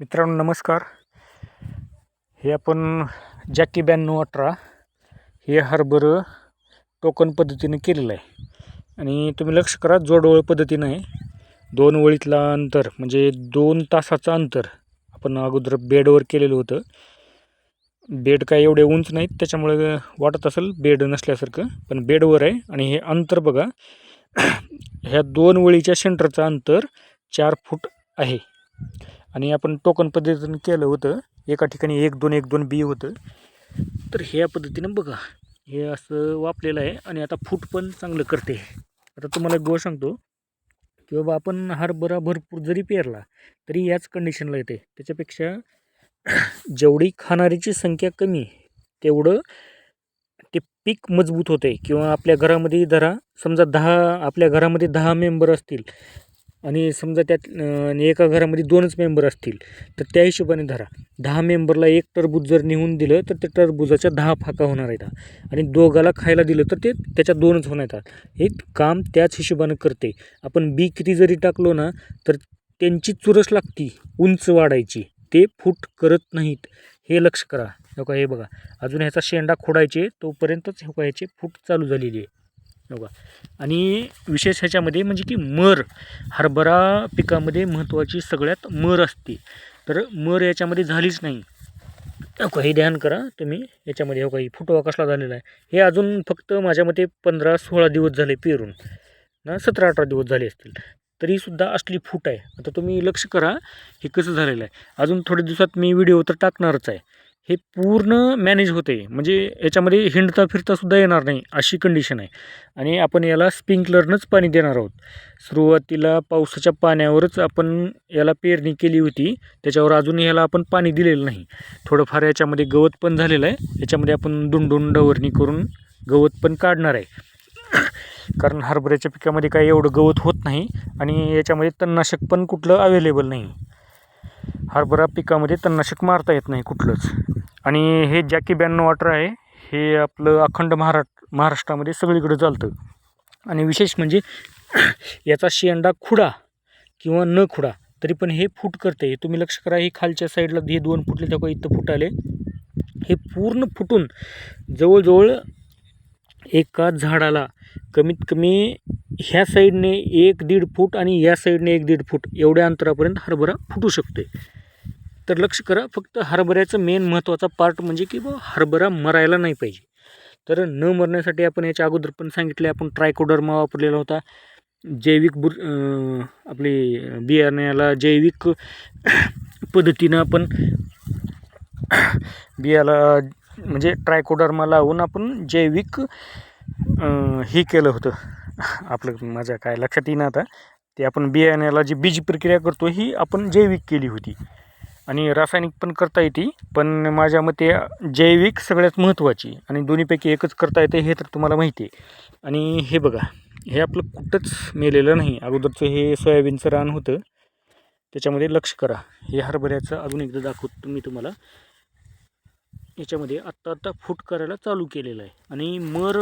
मित्रांनो नमस्कार. हे आपण जॅकी ब्याण्णव अठरा हे हरभरं टोकन पद्धतीने केलेलं आहे. आणि तुम्ही लक्ष करा जोडवळ पद्धतीनं आहे. दोन वळीतला अंतर म्हणजे दोन तासाचं अंतर आपण अगोदर बेडवर केलेलं होतं. बेड काय एवढे उंच नाहीत त्याच्यामुळे वाटत असेल बेड नसल्यासारखं पण बेडवर आहे. आणि हे अंतर बघा ह्या दोन वळीच्या सेंटरचं अंतर चार फूट आहे. आणि आपण टोकन पद्धतीनं केलं होतं. एका ठिकाणी एक दोन एक दोन बी होतं. तर ह्या पद्धतीनं बघा हे असं वापलेलं आहे आणि आता फूट पण चांगलं करते. आता तुम्हाला एक गोष्ट सांगतो की बाबा आपण हरभरा भरपूर जरी पेरला तरी याच कंडिशनला येते. त्याच्यापेक्षा जेवढी खाणारीची संख्या कमी तेवढं ते पीक मजबूत होते किंवा आपल्या घरामध्ये धरा समजा दहा आपल्या घरामध्ये दहा मेंबर असतील आणि समजा त्यात एका घरामध्ये दोनच मेंबर असतील तर त्या हिशोबाने धरा. दहा मेंबरला एक टरबूज जर नेऊन दिलं तर त्या टरबुजाच्या दहा फाका होणार आहेत आणि दोघाला खायला दिलं तर ते त्याच्या दोनच होणार आहेत हे. काम त्याच हिशोबानं करते. आपण बी किती जरी टाकलो ना तर त्यांची चुरस लागती उंच वाढायची. ते फूट करत नाहीत. हे लक्ष करा. हो का हे बघा. अजून ह्याचा शेंडा खोडायचे तोपर्यंतच हो का ह्याचे फूट चालू झालेली आहे. बघा. आणि विशेष ह्याच्यामध्ये म्हणजे की मर हरभरा पिकामध्ये महत्त्वाची सगळ्यात मर असते. तर मर याच्यामध्ये झालीच नाही. हो का? हे ध्यान करा तुम्ही याच्यामध्ये. हो का? ही फुटवा कसला झालेला आहे? हे अजून फक्त माझ्या मते पंधरा सोळा दिवस झाले पेरून. ना सतरा अठरा दिवस झाले असतील. तरीसुद्धा असली फूट आहे. आता तुम्ही लक्ष करा हे कसं झालेलं आहे. अजून थोड्या दिवसात मी व्हिडिओ तर टाकणारच आहे. हे पूर्ण मॅनेज होते. म्हणजे याच्यामध्ये हिंडता फिरतासुद्धा येणार नाही अशी कंडिशन आहे. आणि आपण याला स्प्रिंकलरनंच पाणी देणार आहोत. सुरुवातीला पावसाच्या पाण्यावरच आपण याला पेरणी केली होती. त्याच्यावर अजून याला आपण पाणी दिलेलं नाही. थोडंफार याच्यामध्ये गवत पण झालेलं आहे. याच्यामध्ये आपण दुंडून डवरणी करून गवत पण काढणार आहे. कारण हरभऱ्याच्या पिकामध्ये काही एवढं गवत होत नाही आणि याच्यामध्ये तणनाशक पण कुठलं अवेलेबल नाही. हरभरा पिकामध्ये तणनाशक मारता येत नाही कुठलंच. आणि हे जॅकी ब्याण्णव वॉटर आहे हे आपलं अखंड महाराष्ट्र महाराष्ट्रामध्ये सगळीकडे चालतं. आणि विशेष म्हणजे याचा शेंडा खुडा किंवा न खुडा तरी पण हे फूट करते. तुम्ही लक्ष करा हे खालच्या साईडला हे दोन फुटले तेव्हा इथं फुटाले. हे पूर्ण फुटून जवळजवळ एका झाडाला कमीत कमी ह्या साईडने एक दीड फूट आणि या साईडने एक दीड फूट एवढ्या अंतरापर्यंत हरभरा फुटू शकते तर लक्ष करा फक्त हरभऱ्याचं मेन महत्त्वाचा पार्ट म्हणजे की बा हरभरा मरायला नाही पाहिजे. तर न मरण्यासाठी आपण याच्या अगोदर पण सांगितले आपण ट्रायकोडर्मा वापरलेला होता. जैविक बुर आपली बियाण्याला जैविक पद्धतीनं आपण बियाला म्हणजे ट्रायकोडर्मा लावून आपण जैविक हे केलं होतं. आपलं माझ्या काय लक्षात येईना आता. ते आपण बियाण्याला जी बीज प्रक्रिया करतो ही आपण जैविक केली होती. आणि रासायनिक पण करता येते पण माझ्या मते जैविक सगळ्यात महत्त्वाची. आणि दोन्हीपैकी एकच करता येते हे तर तुम्हाला माहिती आहे. आणि हे बघा हे आपलं कुठंच मेलेलं नाही. अगोदरचं हे सोयाबीनचं रान होतं. त्याच्यामध्ये लक्ष करा. हे हरभऱ्याचं अजून एकदा दाखवतो मी तुम्हाला. याच्यामध्ये आत्ता आत्ता फूट करायला चालू केलेलं आहे. आणि मर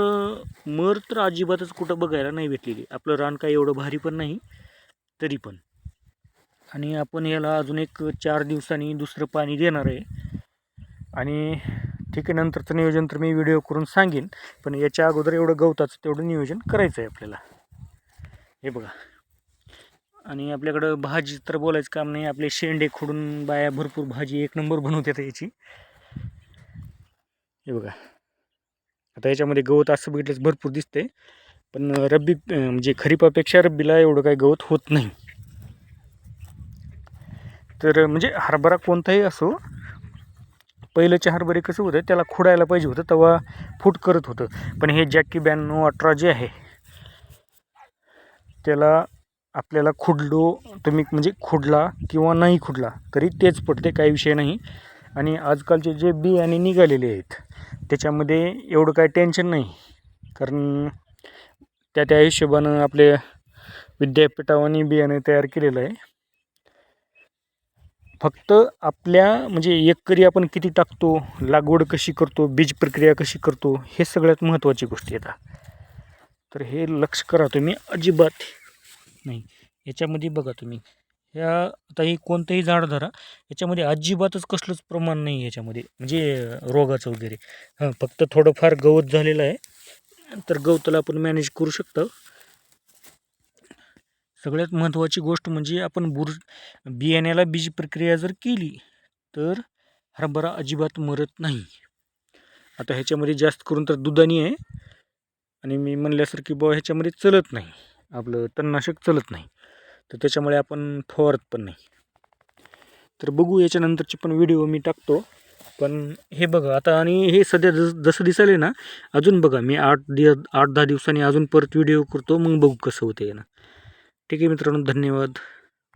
मर तर अजिबातच कुठं बघायला नाही भेटलेली. आपलं रान काय एवढं भारी पण नाही तरी पण. आणि आपण याला अजून एक चार दिवसांनी दुसरं पाणी देणार आहे. आणि ठीक आहे नंतरचं नियोजन तर मी व्हिडिओ करून सांगेन. पण याच्या अगोदर एवढं गवताचं तेवढं नियोजन करायचं आहे आपल्याला. हे बघा. आणि आपल्याकडं भाजी तर बोलायचं काम नाही. आपले शेंडे खोडून बाया भरपूर भाजी एक नंबर बनवतात याची. हे बघा. आता याच्यामध्ये गवत असं बघितलंच भरपूर दिसते पण रब्बी म्हणजे खरीपापेक्षा रब्बीला एवढं काही गवत होत नाही. तर म्हणजे हरभरा कोणताही असो पहिलेचे हरभरे कसं होतं त्याला खुडायला पाहिजे होतं तेव्हा फूट करत होतं. पण हे जॅकी ब्याण्णव अठरा जे आहे त्याला आपल्याला खुडलो तुम्ही म्हणजे खुडला किंवा नाही खुडला तरी तेच पडते काही विषय नाही. आणि आजकालचे जे बियाणे निघालेले आहेत त्याच्यामध्ये एवढं काय टेन्शन नाही. कारण त्या त्या हिशोबानं आपले विद्यापीठावानी बियाणे तयार केलेलं आहे. फक्त आपल्या म्हणजे एकरी आपण किती टाकतो लागवड कशी करतो बीज प्रक्रिया कशी करतो हे सगळ्यात महत्त्वाची गोष्टी येतात तर हे लक्ष करा तुम्ही अजिबात नाही. याच्यामध्ये बघा तुम्ही ह्या आता ही कोणतंही झाड धरा याच्यामध्ये अजिबातच कसलंच प्रमाण नाही याच्यामध्ये म्हणजे रोगाचं वगैरे. हां फक्त थोडंफार गवत झालेलं आहे तर गवताला आपण मॅनेज करू शकतो. सगळ्यात महत्त्वाची गोष्ट म्हणजे आपण बुर बियाण्याला बीज प्रक्रिया जर केली तर हरभरा अजिबात मरत नाही. आता ह्याच्यामध्ये जास्त करून तर दुधानी आहे आणि मी म्हणल्यासारखी बुवा ह्याच्यामध्ये चलत नाही. आपलं तणनाशक चलत नाही. तर त्याच्यामुळे आपण फवारत पण नाही. तर बघू याच्यानंतरचे पण व्हिडिओ मी टाकतो. पण हे बघा आता आणि हे सध्या जस जसं दिसायला ना अजून बघा मी आठ दि आठ दहा दिवसांनी अजून परत व्हिडिओ करतो मग बघू कसं होतं ना. ठीक आहे मित्रांनो धन्यवाद.